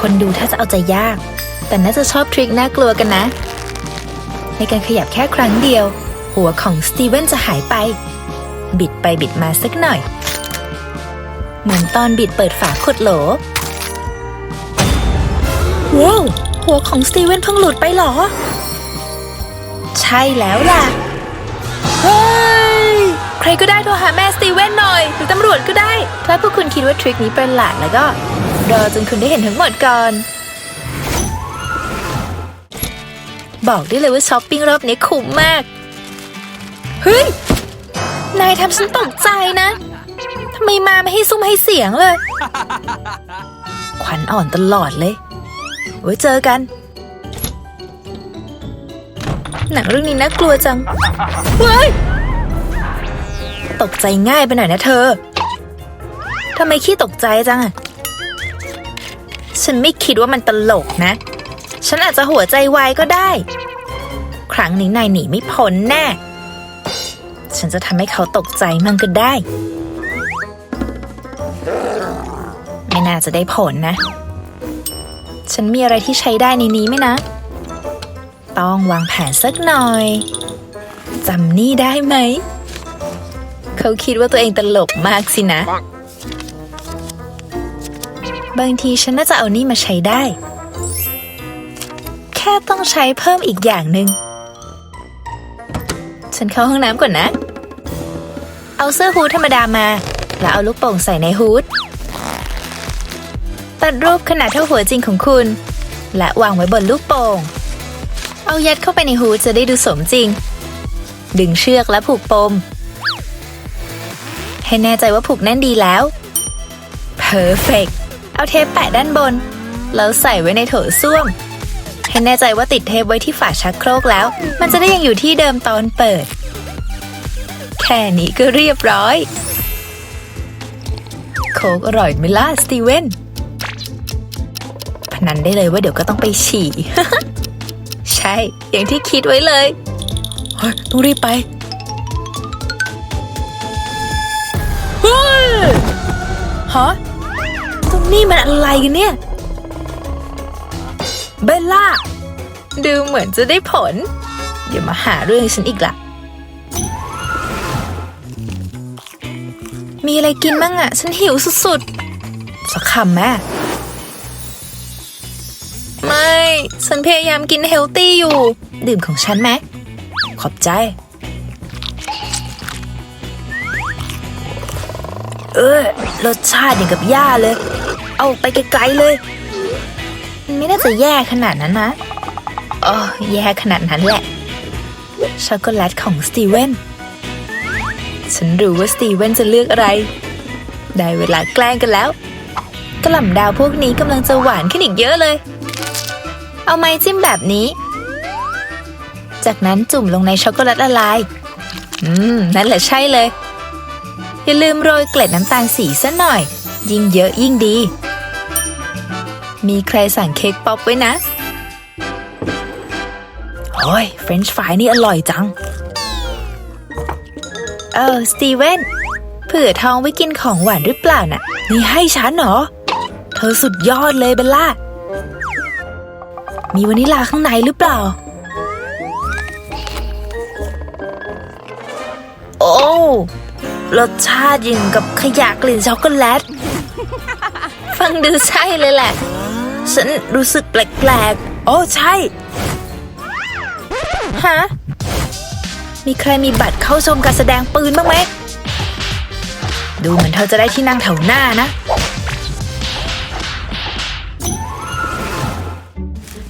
คนดูถ้าจะเอาใจยาก แต่น่าจะชอบทริคน่ากลัวกันนะ ในการขยับแค่ครั้งเดียว หัวของสตีเวนจะหายไป บิดไปบิดมาสักหน่อย เหมือนตอนบิดเปิดฝาขวดโหลว้าวหัวของสตีเวนเพิ่งหลุดไปเหรอ ใช่แล้วล่ะ เฮ้ย ใครก็ได้โทรหาแม่สตีเวนหน่อย หรือตำรวจก็ได้ ถ้าพวกคุณคิดว่าทริคนี้ประหลาดแล้วก็ รอจนคุณได้เห็นทั้งหมดก่อน บอกได้เลยว่าช้อปปิ้งรอบนี้คุ้มมาก เฮ้ย นายทำฉันตกใจนะทำไมมาไม่ให้ซุ้มให้เสียงเลย ขวัญอ่อนตลอดเลย ไว้เจอกัน หนังเรื่องนี้น่ากลัวจัง เฮ้ย ตกใจง่ายไปหน่อยนะเธอทำไมขี้ตกใจจังอะ ฉันไม่คิดว่ามันตลกนะ ฉันอาจจะหัวใจวายก็ได้ ครั้งนี้นายหนีไม่พ้นแน่ ฉันจะทำให้เขาตกใจมั่งก็ได้ ไม่น่าจะได้ผลนะ ฉันมีอะไรที่ใช้ได้ในนี้ไหมนะ ต้องวางแผนสักหน่อยจำนี่ได้ไหม เขาคิดว่าตัวเองตลกมากสินะ บางทีฉันน่าจะเอานี่มาใช้ได้ แค่ต้องใช้เพิ่มอีกอย่างหนึ่ง ฉันเข้าห้องน้ำก่อนนะ เอาเสื้อฮูดธรรมดามา แล้วเอาลูกโป่งใส่ในฮูดตัดรูปขนาดเท่าหัวจริงของคุณ และวางไว้บนลูกโป่ง เอายัดเข้าไปในฮูดจะได้ดูสมจริง ดึงเชือกและผูกปม ให้แน่ใจว่าผูกแน่นดีแล้ว เพอร์เฟก เอาเทปแปะด้านบน แล้วใส่ไว้ในโถส้วม ให้แน่ใจว่าติดเทปไว้ที่ฝาชักโครกแล้ว มันจะได้ยังอยู่ที่เดิมตอนเปิด แค่นี้ก็เรียบร้อย โคกอร่อยไหมล่ะสตีเวนพนันได้เลยว่าเดี๋ยวก็ต้องไปฉี่ ใช่ อย่างที่คิดไว้เลยต้องรีบไปเฮ้ยฮะ นี้มันอะไรกันเนี่ย เบลล่า ดูเหมือนจะได้ผล เดี๋ยวมาหาเรื่องฉันอีกล่ะมีอะไรกินบ้างอะฉันหิวสุดๆ สักคำแม่ไม่ ฉันพยายามกินเฮลตี้อยู่ ดื่มของฉันไหม ขอบใจ เออรสชาติอย่างกับหญ้าเลย เอาไปไกลๆเลยมันไม่น่าจะแย่ขนาดนั้นนะอ๋อแย่ขนาดนั้นแหละ ช็อกโกแลตของสตีเวนฉันรู้ว่าสตีเวนจะเลือกอะไร ได้เวลาแกล้งกันแล้วกระหล่ำดาวพวกนี้กำลังจะหวานขึ้นอีกเยอะเลย เอาไม้จิ้มแบบนี้ จากนั้นจุ่มลงในช็อกโกแลตละลาย อืม นั่นแหละใช่เลย อย่าลืมโรยเกล็ดน้ำตาลสีซะหน่อย ยิ่งเยอะยิ่งดี มีใครสั่งเค้กป๊อปไว้นะโอ้ยเฟรนช์ฟรายนี่อร่อยจัง เออ สตีเวนเผื่อท้องไว้กินของหวานหรือเปล่าน่ะ นี่ให้ฉันเหรอ เธอสุดยอดเลยเบลล่า มีวานิลลาข้างในหรือเปล่า โอ้รสชาติยิ่งกับขยะกลิ่นช็อกโกแลต ฟังดูใช่เลยแหละ ฉันรู้สึกแปลกๆ โอ้ใช่ ฮะ มีใครมีบัตรเข้าชมการแสดงปืนบ้างไหม ดูเหมือนเธอจะได้ที่นั่งแถวหน้านะ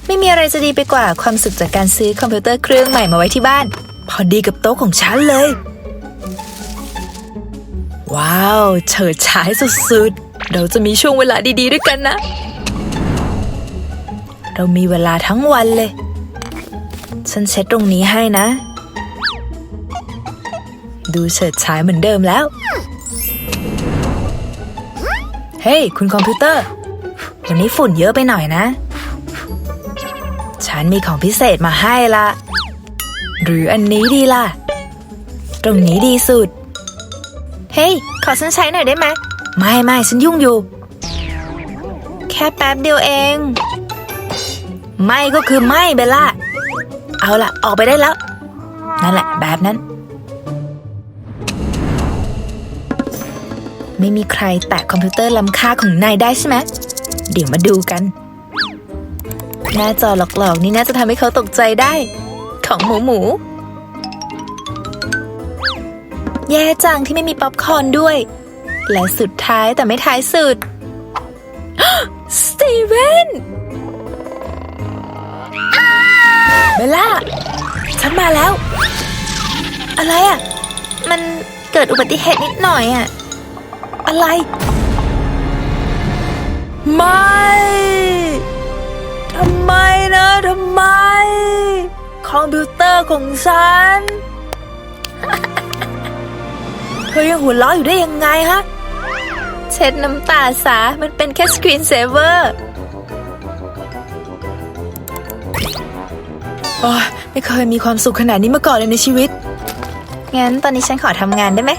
ไม่มีอะไรจะดีไปกว่าความสุขจากการซื้อคอมพิวเตอร์เครื่องใหม่มาไว้ที่บ้าน พอดีกับโต๊ะของฉันเลย ว้าว เฉิดฉายสุดๆ เราจะมีช่วงเวลาดีๆด้วยกันนะ เรามีเวลาทั้งวันเลย ฉันเช็ดตรงนี้ให้นะ ดูเฉิดฉายเหมือนเดิมแล้ว เฮ้ยคุณคอมพิวเตอร์ วันนี้ฝุ่นเยอะไปหน่อยนะ ฉันมีของพิเศษมาให้ละ หรืออันนี้ดีล่ะ ตรงนี้ดีสุด เฮ้ยขอฉันใช้หน่อยได้ไหม ไม่ไม่ฉันยุ่งอยู่โอเคค่แป๊บเดียวเอง ไม่ก็คือไม่เบลล่า เอาล่ะ ออกไปได้แล้ว นั่นแหละ แบบนั้น ไม่มีใครแตะคอมพิวเตอร์ล้ำค่าของนายได้ใช่ไหม เดี๋ยวมาดูกัน หน้าจอหลอกๆ นี่น่าจะทำให้เขาตกใจได้ ของหมูหมู แย่จังที่ไม่มีป๊อปคอร์นด้วย และสุดท้ายแต่ไม่ท้ายสุดสตีเวน เบลล่า ฉันมาแล้ว อะไรอะ มันเกิดอุบัติเหตุนิดหน่อยอะ อะไร ไม่ ทำไมนะทำไม คอมพิวเตอร์ของฉัน เธอยังหัวเราะอยู่ได้ยังไงฮะ เช็ดน้ำตาสามันเป็นแค่สกรีนเซเวอร์ โอ้ยไม่เคยมีความสุขขนาดนี้มาก่อนเลยในชีวิต งั้นตอนนี้ฉันขอทำงานได้ไหม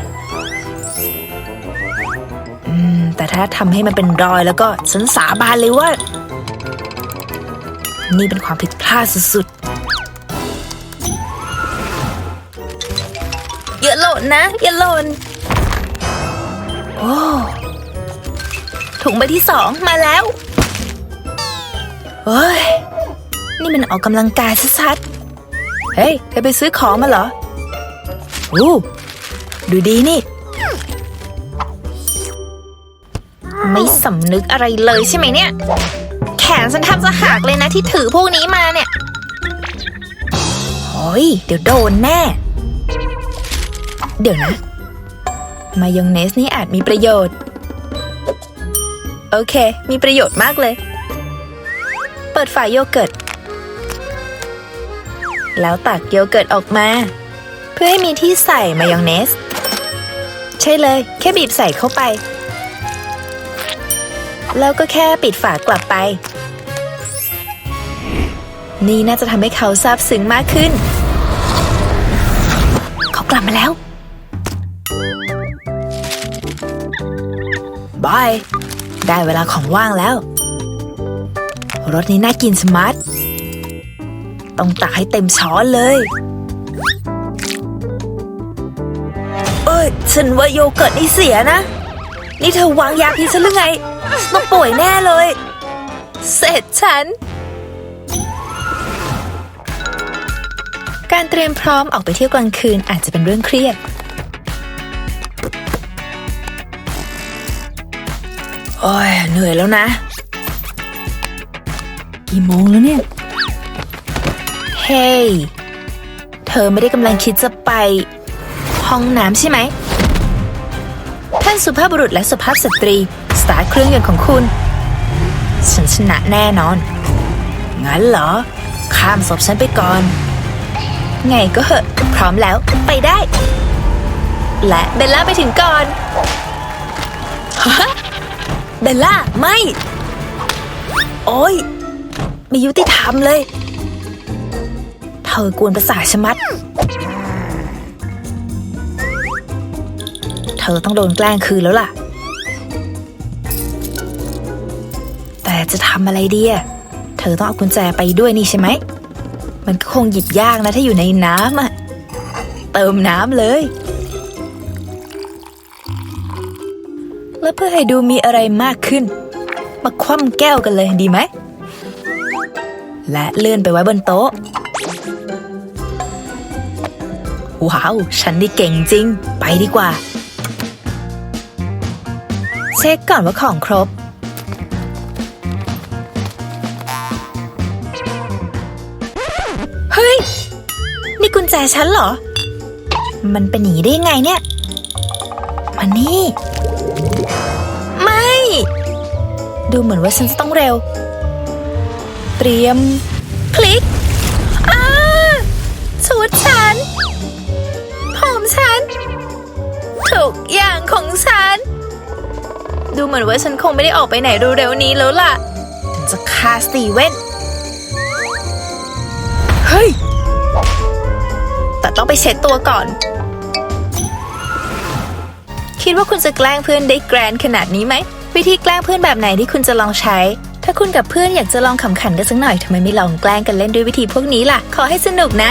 อืม แต่ถ้าทำให้มันเป็นรอยแล้วก็ฉันสาบานเลยว่า นี่เป็นความผิดพลาดสุดๆ อย่าหล่นนะ อย่าหล่น โอ้ถุงใบที่สองมาแล้ว เฮ้ย นี่มันออกกำลังกายชัดๆ เฮ้ย เธอไปซื้อของมาเหรอโอ้ดูดีนี่ ไม่สำนึกอะไรเลยใช่ไหมเนี่ย แขนฉันแทบจะหักเลยนะที่ถือพวกนี้มาเนี่ยโอ้ยเดี๋ยวโดนแน่ เดี๋ยวนะ มายองเนสนี่อาจมีประโยชน์ โอเค มีประโยชน์มากเลย เปิดฝาโยเกิร์ต แล้วตักโยเกิร์ตออกมา เพื่อให้มีที่ใส่มายองเนส ใช่เลย แค่บีบใส่เข้าไป แล้วก็แค่ปิดฝากลับไป นี่น่าจะทำให้เขาซาบซึ้งมากขึ้น เขากลับมาแล้วบาย ได้เวลาของว่างแล้วรสนี้น่ากินสมาร์ท ต้องตักให้เต็มช้อนเลย เอ้ย ฉันว่าโยเกิร์ตนี่เสียนะ นี่เธอวางยาพิษฉันหรือไงต้องป่วยแน่เลย เสร็จฉัน การเตรียมพร้อมออกไปเที่ยวกลางคืนอาจจะเป็นเรื่องเครียดโอ้ยเหนื่อยแล้วนะ กี่โมงแล้วเนี่ย เฮ้ยเธอไม่ได้กำลังคิดจะไป ห้องน้ำใช่ไหม ท่านสุภาพบุรุษและสุภาพสตรี สตาร์ทเครื่องยนต์ของคุณ ฉันชนะแน่นอน งั้นเหรอ ข้ามศพฉันไปก่อน ไงก็เหอะ พร้อมแล้วไปได้ และเบลล่าไปถึงก่อนฮะเบลล่า ไม่ โอ้ยไม่ยุติธรรมเลย ธอกวนประสาชะมัด เธอต้องโดนแกล้งคืนแล้วล่ะ แต่จะทำอะไรดีอะเธอต้องเอากุญแจไปด้วยนี่ใช่ไหม มันก็คงหยิบยากนะถ้าอยู่ในน้ำอะเติมน้ำเลย แล้วเพื่อให้ดูมีอะไรมากขึ้น มาคว่ำแก้วกันเลยดีไหม และเลื่อนไปไว้บนโต๊ะ ว้าว ฉันนี่เก่งจริง ไปดีกว่า เช็คก่อนว่าของครบ เฮ้ย นี่กุญแจฉันเหรอ มันเป็นอย่างนี้ได้ยังไงเนี่ย มานี่ ไม่ ดูเหมือนว่าฉันจะต้องเร็ว เตรียม คลิก อ้าชุดฉัน ฉัน ทุกอย่างของฉัน ดูเหมือนว่าฉันคงไม่ได้ออกไปไหนเร็วๆนี้แล้วล่ะจะฆ่าสตีเวนเฮ้ย แต่ต้องไปเช็ดตัวก่อน คิดว่าคุณจะแกล้งเพื่อนได้แกรนขนาดนี้ไหม วิธีแกล้งเพื่อนแบบไหนที่คุณจะลองใช้ถ้าคุณกับเพื่อนอยากจะลองขำขันกันสักหน่อยทำไมไม่ลองแกล้งกันเล่นด้วยวิธีพวกนี้ล่ะ ขอให้สนุกนะ